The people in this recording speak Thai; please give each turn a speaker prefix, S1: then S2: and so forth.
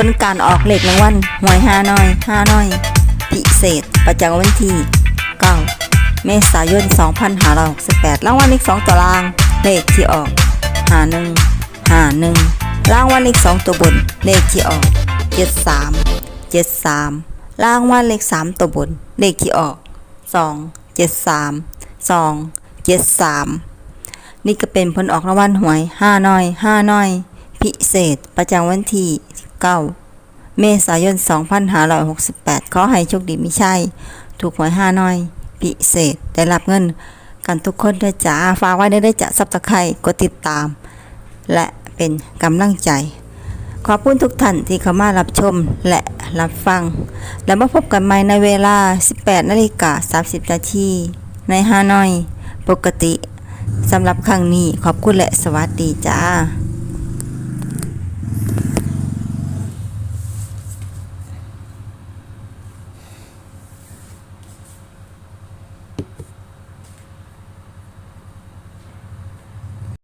S1: ผลการออกเลขรางวัลหวยห้าน้อยห้าน้อย พิเศษประจำวันที่9เมษายน 2568รางวัลเลข2ตัวราง เลขที่ออก51 51รางวัลเลข2ตัวบน เลขที่ออก 73 73รางวัลเลข3ตัวบน เลขที่ออก 2 73 2 73 นี่ก็เป็นผลออกรางวัลหวย5น้อย5น้อย พิเศษประจำวันที่ 9 เมษายน 2568 ขอให้โชคดีไม่ใช่ ถูกหวยห้าน้อย พิเศษ ได้รับเงิน กันทุกคนด้วยจ้า ฝากไว้ได้ได้จะซับสไครต์กดติดตาม และเป็นกำลังใจ ขอบคุณทุกท่านที่เข้ามารับชมและรับฟัง แล้วมาพบกันใหม่ในเวลา 18นาฬิกา30นาทีในฮานอย ปกติสำหรับครั้งนี้ขอบคุณและสวัสดีจ้า